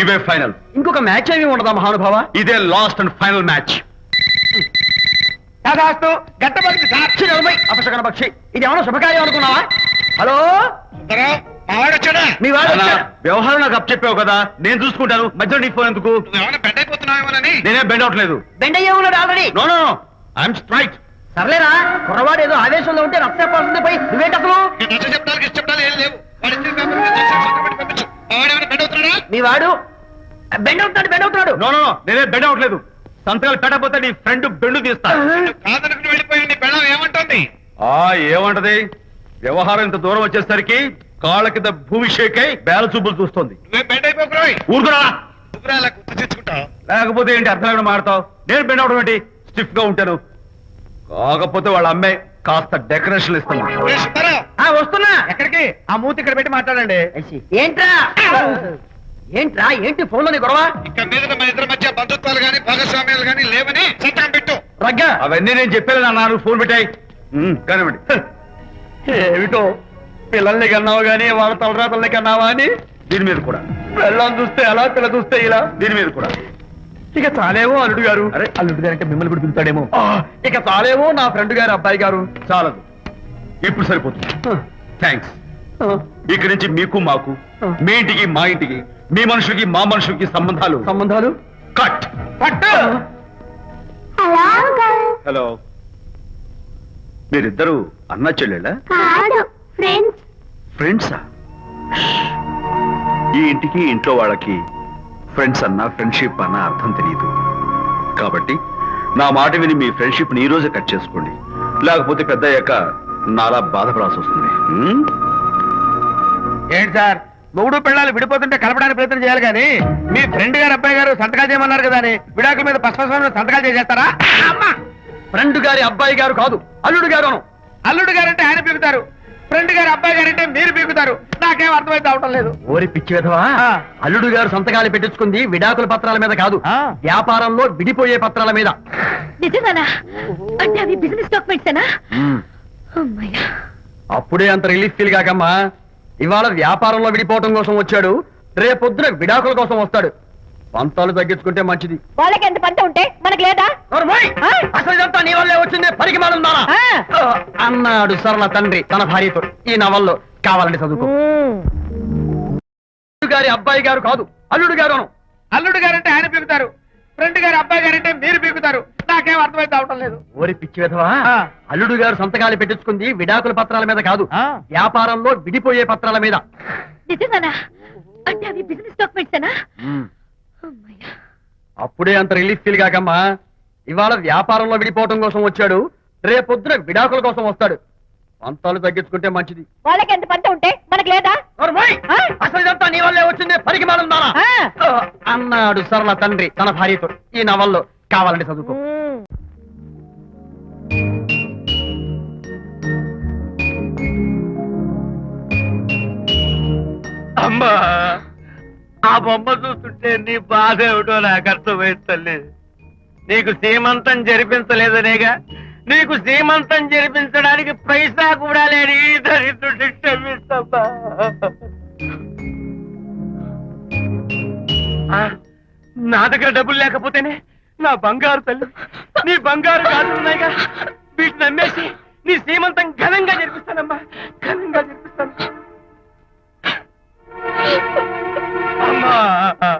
ఇవే ఫైనల్. ఇంకొక మ్యాచ్ ఏమి ఉండదా మహానుభావ? ఇదే లాస్ట్ అండ్ ఫైనల్ మ్యాచ్. నలభై. అపశకన పక్షి. ఇది ఏమైనా శుభకార్యం అనుకున్నావా? హలో? మీ వాడు. వ్యవహారం నాకు అప్ చెప్పావు కదా నేను చూసుకుంటాను. మధ్యలో నీ ఫోన్ ఎందుకు? ఏమైనా బెడ్ అయిపోతున్నావేమోనని నేనే బెండ్ అవట్లేదు. బెండ్ అయ్యే ఉన్నాడు already no no I'm straight సర్లేరా కుర్రవాడు ఏదో ఆవేశంలో ఉంటే రక్త చెప్పాల్సింది పోయి నువ్వేంటి అసలు? నచ్చ చెప్పడానికి ఇష్ట చెప్పడాలు ఏం లేవు. మీ వాడు? బెండ్ అవుతున్నాడు బెండ్ అవుతున్నాడు. నో నో నేనే బెండ్ అవట్లేదు సంతకాలు పెట్టకపోతే నీ ఫ్రెండ్ బెండు తీస్తా. కాదనుకుని వెళ్ళిపోయి నీ పెళ్ళం ఏమంటుంది? ఆ ఏమంటది? వ్యవహారం ఇంత దూరం వచ్చేసరికి కాళ్ళ కింద భూమి షేక్ అయి బేల చూపులు చూస్తుంది. నువ్వే బెడ్ అయిపోకురాయి ఊరుకురా. నువ్వురా అలా గుర్తు తెచ్చుకుంటావు. లేకపోతే ఏంటి అర్థం లేకుండా మాడతావు? నేను బెండ్ అవడం ఏంటి? స్టిఫ్గా ఉంటాను. కాకపోతే వాళ్ళ అమ్మాయి కాస్త డెకరేషన్ ఇస్తాను. ఆ వస్తున్నా. ఎక్కడికి? ఆ మూతి ఇక్కడ పెట్టి మాట్లాడండి. ఏంట్రా? ఏంట్రా? ఏంటి ఫోన్లోని గొడవ? ఇక్కడ మీద మన ఇద్దరి మధ్య బంధుత్వాలు గాని భాగస్వామ్యాలు గాని లేవని సంతకం పెట్టు. రగ్గా అవన్నీ నేను చెప్పాను అన్నారు ఫోన్ పెట్టాయి. కానివ్వండి. ఏమిటో? పిల్లల్ని కన్నావు గానీ వాళ్ళ తలరాతల్ని కన్నావా అని? దీని మీద కూడా. పిల్లల్ని చూస్తే అలా పిల్ల చూస్తే ఇలా? దీని మీద కూడా. ఇక చాలేమో అల్లుడు గారు. అరే. అల్లుడు గారు అంటే మిమ్మల్ని కూడా పిలుతాడేమో ఇక చాలేమో నా ఫ్రెండ్ గారు అబ్బాయి గారు. చాలదు. ఇప్పుడు సరిపోతుంది? థ్యాంక్స్ ఇక్కడి నుంచి మీకు మాకు మీ ఇంటికి మా ఇంటికి మీ మనుషులకి మా మనుషులకి సంబంధాలు. సంబంధాలు? కట్ అలాగా హలో మీరిద్దరు అన్నా చెల్లెళ్ళా? కాదు ఫ్రెండ్స్ ఫ్రెండ్సా ఈ ఇంటికి ఇంట్లో వాళ్ళకి ఫ్రెండ్స్ అన్నా ఫ్రెండ్షిప్ అన్న అర్థం తెలియదు కాబట్టి నా మాట విని మీ ఫ్రెండ్షిప్ని ఈ రోజే కట్ చేసుకోండి. లేకపోతే పెద్ద అయ్యాక నాలా బాధపడాల్సి వస్తుంది? ఏంటి సార్? మొగుడు పిల్లలు విడిపోతుంటే కలపడానికి ప్రయత్నం చేయాలి కానీ మీ ఫ్రెండ్ గారు అబ్బాయి గారు సంతకాలు చేయమన్నారు కదా అని విడాకుల మీద పశ్చిమ సంతకాలు చేసేస్తారా? అమ్మా! ఫ్రెండ్ గారి అబ్బాయి గారు కాదు అల్లుడు గారు. అల్లుడు గారు అంటే ఆయన పిలుతారు ఫ్రెండ్ గారు అబ్బాయి గారు అంటే మీరు పీకుతారు. నాకేం అర్థమైతే అవటం లేదు. ఓరి పిచ్చి విధవా. అల్లుడు గారు సంతకాలు పెట్టించుకుంది విడాకుల పత్రాల మీద కాదు. ఆ. వ్యాపారంలో విడిపోయే పత్రాల మీద. నిజంగానా? అంటే అవి బిజినెస్ డాక్యుమెంట్సేనా? అప్పుడే అంత రిలీఫ్ ఫీల్ కాకమ్మా. ఇవాళ వ్యాపారంలో విడిపోవటం కోసం వచ్చాడు. రేపొద్దున విడాకుల కోసం వస్తాడు. పంతాలు తగ్గించుకుంటే మంచిది. వాళ్ళకి ఎంత పంట ఉంటే మనకు లేదా! అసలు ఇదంతా నీ వల్లే వచ్చింది పరికి మానుందానా అన్నాడు సరళ తండ్రి తన భార్యతో. ఈ నవల్లో కావాలంటే చదువుకో. గారి అబ్బాయి గారు కాదు అల్లుడు గారు అను. అల్లుడు గారు అంటే ఆయన పీకుతారు. ఫ్రెండ్ గారు అబ్బాయి గారు అంటే మీరు పీకుతారు. నాకేం అర్థమైతే అవటం లేదు. ఓరి పిచ్చి విధవా? ఆ. అల్లుడు గారు సంతకాలు పెట్టించుకుంది విడాకుల పత్రాల మీద కాదు ఆ. వ్యాపారంలో విడిపోయే పత్రాల మీద. నిజంగానా? అంటే అవి బిజినెస్ డాక్యుమెంట్సేనా అమ్మయ్యా అప్పుడే అంత రిలీఫ్ ఫీల్ కాకమ్మా. ఇవాళ వ్యాపారంలో విడిపోవటం కోసం వచ్చాడు. రేపొద్దున విడాకుల కోసం వస్తాడు. పంతాలు తగ్గించుకుంటే మంచిది. వాళ్ళకి ఎంత పంట ఉంటే మనకు లేదా? అసలు ఇదంతా నీ వల్లే వచ్చింది. అన్నాడు సరళ తండ్రి తన భార్యతో. ఈ నవల్లో కావాలంటే చదువుకో. అమ్మా! ఆ బొమ్మ చూస్తుంటే నీ బాధ ఏమిటో నాకు అర్థమైంది తల్లి. నీకు సీమంతం జరిపించలేదనేగా నీకు సీమంతం జరిపించడానికి పైసా కూడా లేని దరిద్రుడి క్షమిస్తమ్మా ఆ, నా దగ్గర డబ్బులు లేకపోతేనే నా బంగారు తల్లి నీ బంగారు గాజులు ఉన్నాయిగా వీటిని అమ్మేసి నీ సీమంతం ఘనంగా జరిపిస్తానమ్మా ఘనంగా జరిపిస్తాను. అమ్మా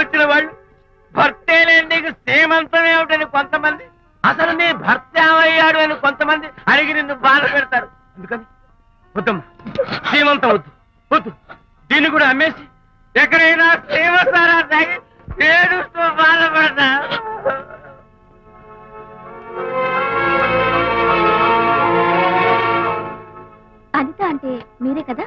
వచ్చిన వాళ్ళు భర్తే లేని నీకు సేమంతం ఏమిటని కొంతమంది అసలు నీ భర్త ఏమయ్యాడు అని కొంతమంది అడిగి నిన్ను బాధ పెడతారు. ఎందుకని? వద్దమ్మా సీమంతం వద్దు వద్దు. దీన్ని కూడా అమ్మేసి ఎక్కడైనా సేమసారా తాగి ఏడుస్తూ బాధపడతా. అనిత అంటే మీరే కదా?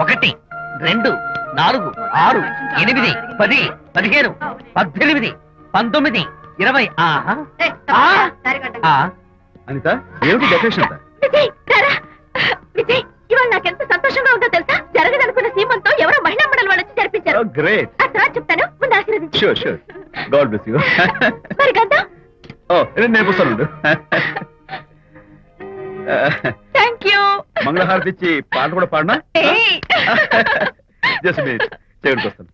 ఒకటి రెండు నాలుగు ఆరు ఎనిమిది పది పదిహేను పద్దెనిమిది పంతొమ్మిది ఇరవై ఆహా. ఆ. ఆ, అనిత ఏమిటి డెకరేషన్ ఇవాళ నాకెంత సంతోషంగా ఉందో తెలుసా? జరగదనుకున్న సీమంతో ఎవరో మహిళా మండలి వాళ్ళు వచ్చి జరిపించారు గ్రేట్ ఆ తర్వాత చెప్తాను ముందు ఆశీర్వదించు. Sure sure God bless you మరి గంధం ఓ నేను వస్తాను థ్యాంక్ యూ మంగళహారతి ఇచ్చి పాట కూడా పాడనా? జస్ట్ మినిట్ చేయడానికి వస్తాను.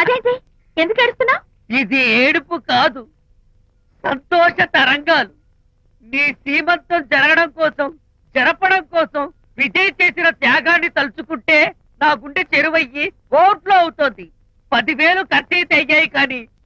అదేంటి? ఎందుకు ఏడుస్తున్నావు? ఇది ఏడుపు కాదు. సంతోష తరంగాలు. నీ సీమంతం జరగడం కోసం జరపడం కోసం విజయ్ చేసిన త్యాగాన్ని తలుచుకుంటే నా గుండె చెరువయ్యి ఓట్లో అవుతోంది పదివేలు ఖర్చయితే అయ్యాయి కానీ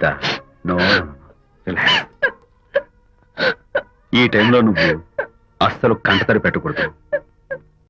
అనిత నో ఈ టైంలో నువ్వు అస్సలు కంటతడి పెట్టకూడదు.